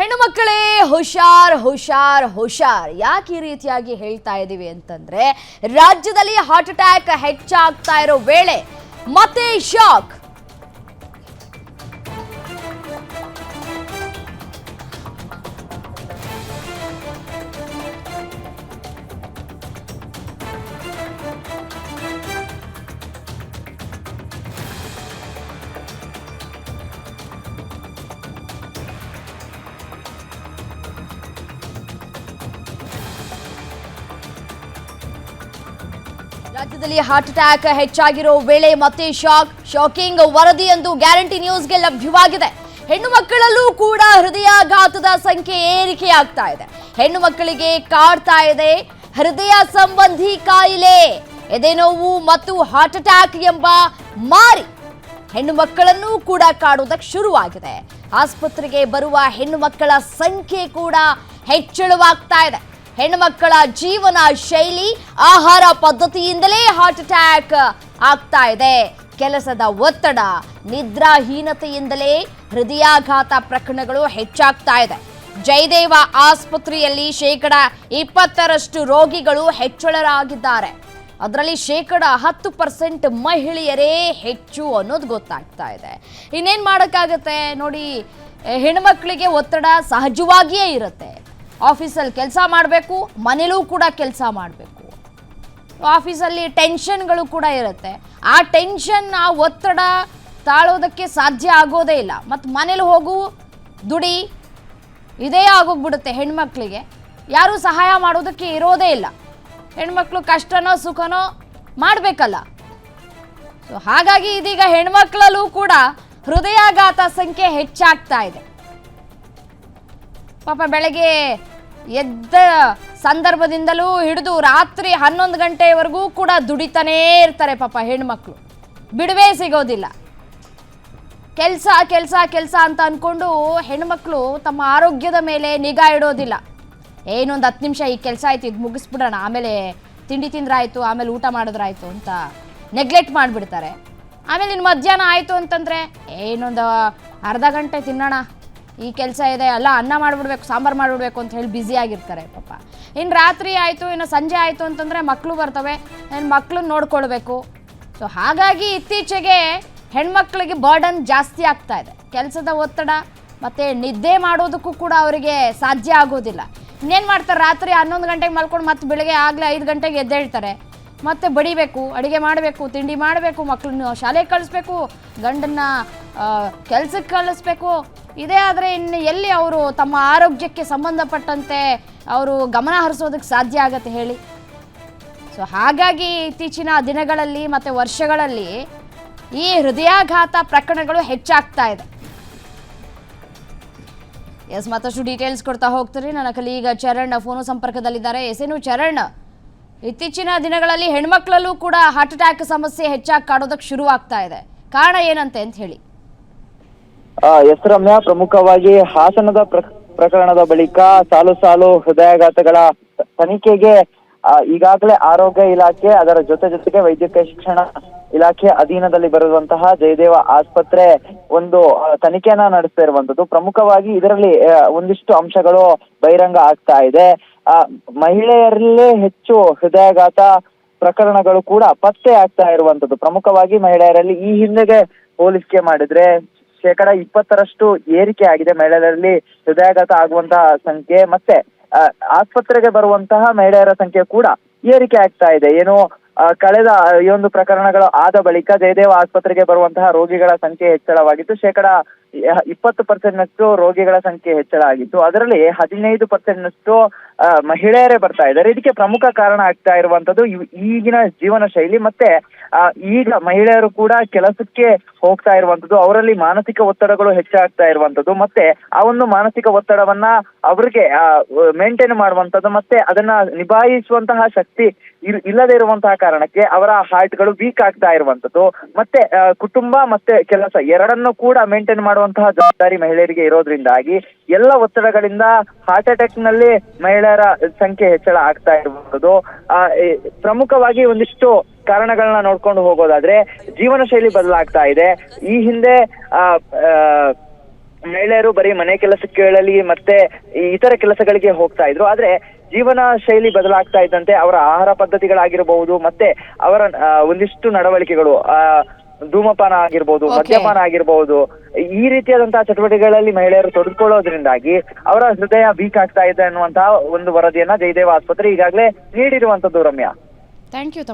ಹೆಣ್ಣು ಮಕ್ಕಳೇ, ಹುಷಾರ್ ಹುಷಾರ್ ಹುಷಾರ್. ಯಾಕೆ ಈ ರೀತಿಯಾಗಿ ಹೇಳ್ತಾ ಇದ್ದೀವಿ ಅಂತಂದ್ರೆ, ರಾಜ್ಯದಲ್ಲಿ ಹಾರ್ಟ್ ಅಟ್ಯಾಕ್ ಹೆಚ್ಚಾಗ್ತಾ ಇರೋ ವೇಳೆ ಮತ್ತೆ ಶಾಕ್. ರಾಜ್ಯದಲ್ಲಿ ಹಾರ್ಟ್ ಅಟ್ಯಾಕ್ ಹೆಚ್ಚಾಗಿರೋ ವೇಳೆ ಮತ್ತೆ ಶಾಕ್ ಶಾಕಿಂಗ್ ವರದಿ ಎಂದು ಗ್ಯಾರಂಟಿ ನ್ಯೂಸ್ಗೆ ಲಭ್ಯವಾಗಿದೆ. ಹೆಣ್ಣು ಮಕ್ಕಳಲ್ಲೂ ಕೂಡ ಹೃದಯಾಘಾತದ ಸಂಖ್ಯೆ ಏರಿಕೆಯಾಗ್ತಾ ಇದೆ. ಹೆಣ್ಣು ಮಕ್ಕಳಿಗೆ ಕಾಡ್ತಾ ಇದೆ. ಹೃದಯ ಸಂಬಂಧಿ ಕಾಯಿಲೆ ಎದೆನೋವು ಮತ್ತು ಹಾರ್ಟ್ ಅಟ್ಯಾಕ್ ಎಂಬ ಮಾರಿ ಹೆಣ್ಣು ಮಕ್ಕಳನ್ನೂ ಕೂಡ ಕಾಡುವುದಕ್ಕೆ ಶುರುವಾಗಿದೆ. ಆಸ್ಪತ್ರೆಗೆ ಬರುವ ಹೆಣ್ಣು ಮಕ್ಕಳ ಸಂಖ್ಯೆ ಕೂಡ ಹೆಚ್ಚಳವಾಗ್ತಾ ಇದೆ. ಹೆಣ್ಣು ಮಕ್ಕಳ ಜೀವನ ಶೈಲಿ, ಆಹಾರ ಪದ್ಧತಿಯಿಂದಲೇ ಹಾರ್ಟ್ ಅಟ್ಯಾಕ್ ಆಗ್ತಾ ಇದೆ. ಕೆಲಸದ ಒತ್ತಡ, ನಿದ್ರಾಹೀನತೆಯಿಂದಲೇ ಹೃದಯಾಘಾತ ಪ್ರಕರಣಗಳು ಹೆಚ್ಚಾಗ್ತಾ ಇದೆ. ಜಯದೇವ ಆಸ್ಪತ್ರೆಯಲ್ಲಿ ಶೇಕಡ ಇಪ್ಪತ್ತರಷ್ಟು ರೋಗಿಗಳು ಹೆಚ್ಚಳರಾಗಿದ್ದಾರೆ. ಅದರಲ್ಲಿ ಶೇಕಡ ಹತ್ತು ಪರ್ಸೆಂಟ್ ಮಹಿಳೆಯರೇ ಹೆಚ್ಚು ಅನ್ನೋದು ಗೊತ್ತಾಗ್ತಾ ಇದೆ. ಇನ್ನೇನು ಮಾಡೋಕ್ಕಾಗತ್ತೆ? ನೋಡಿ ಹೆಣ್ಮಕ್ಳಿಗೆ ಒತ್ತಡ ಸಹಜವಾಗಿಯೇ ಇರುತ್ತೆ. ಆಫೀಸಲ್ಲಿ ಕೆಲಸ ಮಾಡಬೇಕು, ಮನೇಲೂ ಕೂಡ ಕೆಲಸ ಮಾಡಬೇಕು. ಆಫೀಸಲ್ಲಿ ಟೆನ್ಷನ್ಗಳು ಕೂಡ ಇರುತ್ತೆ. ಆ ಟೆನ್ಷನ್ ಆ ಒತ್ತಡ ತಾಳೋದಕ್ಕೆ ಸಾಧ್ಯ ಆಗೋದೇ ಇಲ್ಲ. ಮತ್ತು ಮನೇಲಿ ಹೋಗು, ದುಡಿ, ಇದೇ ಆಗೋಗ್ಬಿಡುತ್ತೆ ಹೆಣ್ಮಕ್ಳಿಗೆ. ಯಾರೂ ಸಹಾಯ ಮಾಡೋದಕ್ಕೆ ಇರೋದೇ ಇಲ್ಲ. ಹೆಣ್ಮಕ್ಳು ಕಷ್ಟನೋ, ಸುಖನೋ ಮಾಡಬೇಕಲ್ಲ. ಸೊ ಹಾಗಾಗಿ ಇದೀಗ ಹೆಣ್ಮಕ್ಳಲ್ಲೂ ಕೂಡ ಹೃದಯಾಘಾತ ಸಂಖ್ಯೆ ಹೆಚ್ಚಾಗ್ತಾ ಇದೆ. ಪಾಪ ಬೆಳಗ್ಗೆ ಎದ್ದ ಸಂದರ್ಭದಿಂದಲೂ ಹಿಡಿದು ರಾತ್ರಿ ಹನ್ನೊಂದು ಗಂಟೆವರೆಗೂ ಕೂಡ ದುಡಿತಾನೇ ಇರ್ತಾರೆ ಪಾಪ ಹೆಣ್ಮಕ್ಳು. ಬಿಡುವೇ ಸಿಗೋದಿಲ್ಲ. ಕೆಲಸ ಕೆಲಸ ಕೆಲಸ ಅಂತ ಅಂದ್ಕೊಂಡು ಹೆಣ್ಮಕ್ಳು ತಮ್ಮ ಆರೋಗ್ಯದ ಮೇಲೆ ನಿಗಾ ಇಡೋದಿಲ್ಲ. ಏನೊಂದು ಹತ್ತು ನಿಮಿಷ ಈ ಕೆಲಸ ಆಯ್ತು, ಇದು ಮುಗಿಸ್ಬಿಡೋಣ, ಆಮೇಲೆ ತಿಂಡಿ ತಿಂದ್ರಾಯ್ತು, ಆಮೇಲೆ ಊಟ ಮಾಡಿದ್ರಾಯ್ತು ಅಂತ ನೆಗ್ಲೆಕ್ಟ್ ಮಾಡಿಬಿಡ್ತಾರೆ. ಆಮೇಲೆ ಇನ್ನು ಮಧ್ಯಾಹ್ನ ಆಯಿತು ಅಂತಂದರೆ ಏನೊಂದು ಅರ್ಧ ಗಂಟೆ ತಿನ್ನೋಣ ಈ ಕೆಲಸ ಇದೆ ಅಲ್ಲ ಅನ್ನ ಮಾಡಿಬಿಡ್ಬೇಕು, ಸಾಂಬಾರು ಮಾಡಿಬಿಡ್ಬೇಕು ಅಂತ ಹೇಳಿ ಬ್ಯುಸಿ ಆಗಿರ್ತಾರೆ ಪಾಪ. ಇನ್ನು ರಾತ್ರಿ ಆಯಿತು, ಇನ್ನು ಸಂಜೆ ಆಯಿತು ಅಂತಂದರೆ ಮಕ್ಕಳು ಬರ್ತವೆ ಇನ್ನು ಮಕ್ಕಳನ್ನ ನೋಡ್ಕೊಳ್ಬೇಕು. ಸೊ ಹಾಗಾಗಿ ಇತ್ತೀಚೆಗೆ ಹೆಣ್ಮಕ್ಳಿಗೆ ಬರ್ಡನ್ ಜಾಸ್ತಿ ಆಗ್ತಾ ಇದೆ. ಕೆಲಸದ ಒತ್ತಡ ಮತ್ತು ನಿದ್ದೆ ಮಾಡೋದಕ್ಕೂ ಕೂಡ ಅವರಿಗೆ ಸಾಧ್ಯ ಆಗೋದಿಲ್ಲ. ಇನ್ನೇನು ಮಾಡ್ತಾರೆ, ರಾತ್ರಿ ಹನ್ನೊಂದು ಗಂಟೆಗೆ ಮಲ್ಕೊಂಡು ಮತ್ತೆ ಬೆಳಗ್ಗೆ ಆಗಲೇ ಐದು ಗಂಟೆಗೆ ಎದ್ದೇಳ್ತಾರೆ. ಮತ್ತೆ ಬಡಿಬೇಕು, ಅಡುಗೆ ಮಾಡಬೇಕು, ತಿಂಡಿ ಮಾಡಬೇಕು ಮಕ್ಕಳನ್ನ ಶಾಲೆಗೆ ಕಳಿಸ್ಬೇಕು, ಗಂಡನ್ನ ಕೆಲಸಕ್ಕೆ ಕಳಿಸ್ಬೇಕು ಇದೇ ಆದರೆ ಇನ್ನು ಎಲ್ಲಿ ಅವರು ತಮ್ಮ ಆರೋಗ್ಯಕ್ಕೆ ಸಂಬಂಧಪಟ್ಟಂತೆ ಅವರು ಗಮನ ಹರಿಸೋದಕ್ಕೆ ಸಾಧ್ಯ ಆಗತ್ತೆ ಹೇಳಿ. ಸೊ ಹಾಗಾಗಿ ಇತ್ತೀಚಿನ ದಿನಗಳಲ್ಲಿ ಮತ್ತು ವರ್ಷಗಳಲ್ಲಿ ಈ ಹೃದಯಾಘಾತ ಪ್ರಕರಣಗಳು ಹೆಚ್ಚಾಗ್ತಾ ಇದೆ. ಎಸ್ ಮತ್ತಷ್ಟು ಡೀಟೇಲ್ಸ್ ಕೊಡ್ತಾ ಹೋಗ್ತೀರಿ. ನನ್ನ ಕಲೀಗ ಚರಣ್ ಫೋನು ಸಂಪರ್ಕದಲ್ಲಿದ್ದಾರೆ. ಎಸ್ ಚರಣ್, ಇತ್ತೀಚಿನ ದಿನಗಳಲ್ಲಿ ಹೆಣ್ಮಕ್ಳಲ್ಲೂ ಕೂಡ ಹಾರ್ಟ್ ಅಟ್ಯಾಕ್ ಸಮಸ್ಯೆ ಹೆಚ್ಚಾಗಿ ಕಾಡೋದಕ್ಕೆ ಶುರುವಾಗ್ತಾ ಇದೆ. ಕಾರಣ ಏನಂತೆ ಅಂತ ಹೇಳಿ. ಎಸ್ ಪ್ರಮುಖವಾಗಿ ಹಾಸನದ ಪ್ರ- ಪ್ರಕರಣದ ಬಳಿಕ ಸಾಲು ಸಾಲು ಹೃದಯಾಘಾತಗಳ ತನಿಖೆಗೆ ಈಗಾಗಲೇ ಆರೋಗ್ಯ ಇಲಾಖೆ ಅದರ ಜೊತೆ ಜೊತೆಗೆ ವೈದ್ಯಕೀಯ ಶಿಕ್ಷಣ ಇಲಾಖೆ ಅಧೀನದಲ್ಲಿ ಬರುವಂತಹ ಜಯದೇವ ಆಸ್ಪತ್ರೆ ಒಂದು ತನಿಖೆಯನ್ನ ನಡೆಸ್ತಾ ಇರುವಂತದ್ದು. ಪ್ರಮುಖವಾಗಿ ಇದರಲ್ಲಿ ಒಂದಿಷ್ಟು ಅಂಶಗಳು ಬಹಿರಂಗ ಆಗ್ತಾ ಇದೆ. ಆ, ಮಹಿಳೆಯರಲ್ಲೇ ಹೆಚ್ಚು ಹೃದಯಾಘಾತ ಪ್ರಕರಣಗಳು ಕೂಡ ಪತ್ತೆ ಆಗ್ತಾ ಇರುವಂತದ್ದು. ಪ್ರಮುಖವಾಗಿ ಮಹಿಳೆಯರಲ್ಲಿ ಈ ಹಿಂದೆಗೆ ಹೋಲಿಕೆ ಮಾಡಿದ್ರೆ ಶೇಕಡ ಇಪ್ಪತ್ತರಷ್ಟು ಏರಿಕೆ ಆಗಿದೆ. ಮಹಿಳೆಯರಲ್ಲಿ ಹೃದಯಾಘಾತ ಆಗುವಂತಹ ಸಂಖ್ಯೆ ಮತ್ತೆ ಆಸ್ಪತ್ರೆಗೆ ಬರುವಂತಹ ಮಹಿಳೆಯರ ಸಂಖ್ಯೆ ಕೂಡ ಏರಿಕೆ ಆಗ್ತಾ ಇದೆ. ಏನು ಕಳೆದ ಈ ಒಂದು ಪ್ರಕರಣಗಳು ಆದ ಬಳಿಕ ಜಯದೇವ ಆಸ್ಪತ್ರೆಗೆ ಬರುವಂತಹ ರೋಗಿಗಳ ಸಂಖ್ಯೆ ಹೆಚ್ಚಳವಾಗಿದ್ದು, ಶೇಕಡ ಇಪ್ಪತ್ತು ಪರ್ಸೆಂಟ್ನಷ್ಟು ರೋಗಿಗಳ ಸಂಖ್ಯೆ ಹೆಚ್ಚಳ ಆಗಿತ್ತು. ಅದರಲ್ಲಿ ಹದಿನೈದು ಪರ್ಸೆಂಟ್ನಷ್ಟು ಮಹಿಳೆಯರೇ ಬರ್ತಾ ಇದ್ದಾರೆ. ಇದಕ್ಕೆ ಪ್ರಮುಖ ಕಾರಣ ಆಗ್ತಾ ಇರುವಂತದ್ದು ಈಗಿನ ಜೀವನ ಶೈಲಿ ಮತ್ತೆ ಈಗ ಮಹಿಳೆಯರು ಕೂಡ ಕೆಲಸಕ್ಕೆ ಹೋಗ್ತಾ ಇರುವಂತದ್ದು ಅವರಲ್ಲಿ ಮಾನಸಿಕ ಒತ್ತಡಗಳು ಹೆಚ್ಚಾಗ್ತಾ ಇರುವಂತದ್ದು ಮತ್ತೆ ಆ ಒಂದು ಮಾನಸಿಕ ಒತ್ತಡವನ್ನ ಅವರಿಗೆ ಮೇಂಟೈನ್ ಮಾಡುವಂತದ್ದು ಮತ್ತೆ ಅದನ್ನ ನಿಭಾಯಿಸುವಂತಹ ಶಕ್ತಿ ಇಲ್ಲದೇ ಇರುವಂತಹ ಕಾರಣಕ್ಕೆ ಅವರ ಹಾರ್ಟ್ಗಳು ವೀಕ್ ಆಗ್ತಾ ಇರುವಂತದ್ದು ಮತ್ತೆ ಕುಟುಂಬ ಮತ್ತೆ ಕೆಲಸ ಎರಡನ್ನೂ ಕೂಡ ಮೇಂಟೈನ್ ಮಾಡುವಂತಹ ಜವಾಬ್ದಾರಿ ಮಹಿಳೆಯರಿಗೆ ಇರೋದ್ರಿಂದಾಗಿ ಎಲ್ಲ ಒತ್ತಡಗಳಿಂದ ಹಾರ್ಟ್ ಅಟ್ಯಾಕ್ನಲ್ಲಿ ಮಹಿಳೆಯರ ಸಂಖ್ಯೆ ಹೆಚ್ಚಳ ಆಗ್ತಾ ಇರಬಹುದು. ಪ್ರಮುಖವಾಗಿ ಒಂದಿಷ್ಟು ಕಾರಣಗಳನ್ನ ನೋಡ್ಕೊಂಡು ಹೋಗೋದಾದ್ರೆ ಜೀವನ ಶೈಲಿ ಬದಲಾಗ್ತಾ ಇದೆ. ಈ ಹಿಂದೆ ಆ, ಮಹಿಳೆಯರು ಬರೀ ಮನೆ ಕೆಲಸಗಳಲ್ಲಿ ಮತ್ತೆ ಇತರ ಕೆಲಸಗಳಿಗೆ ಹೋಗ್ತಾ ಇದ್ರು. ಆದ್ರೆ ಜೀವನ ಶೈಲಿ ಬದಲಾಗ್ತಾ ಇದ್ದಂತೆ ಅವರ ಆಹಾರ ಪದ್ಧತಿಗಳಾಗಿರಬಹುದು ಮತ್ತೆ ಅವರ ಒಂದಿಷ್ಟು ನಡವಳಿಕೆಗಳು ಆ ಧೂಮಪಾನ ಆಗಿರ್ಬೋದು. ಮದ್ಯಪಾನ ಆಗಿರ್ಬಹುದು ಈ ರೀತಿಯಾದಂತಹ ಚಟುವಟಿಕೆಗಳಲ್ಲಿ ಮಹಿಳೆಯರು ತೊಡಗಿಕೊಳ್ಳೋದ್ರಿಂದಾಗಿ ಅವರ ಹೃದಯ ವೀಕ್ ಆಗ್ತಾ ಇದೆ ಅನ್ನುವಂತಹ ಒಂದು ವರದಿಯನ್ನ ಜಯದೇವ ಆಸ್ಪತ್ರೆ ಈಗಾಗಲೇ ನೀಡಿರುವಂತದ್ದು ರಮ್ಯಾ ಥ್ಯಾಂಕ್ ಯು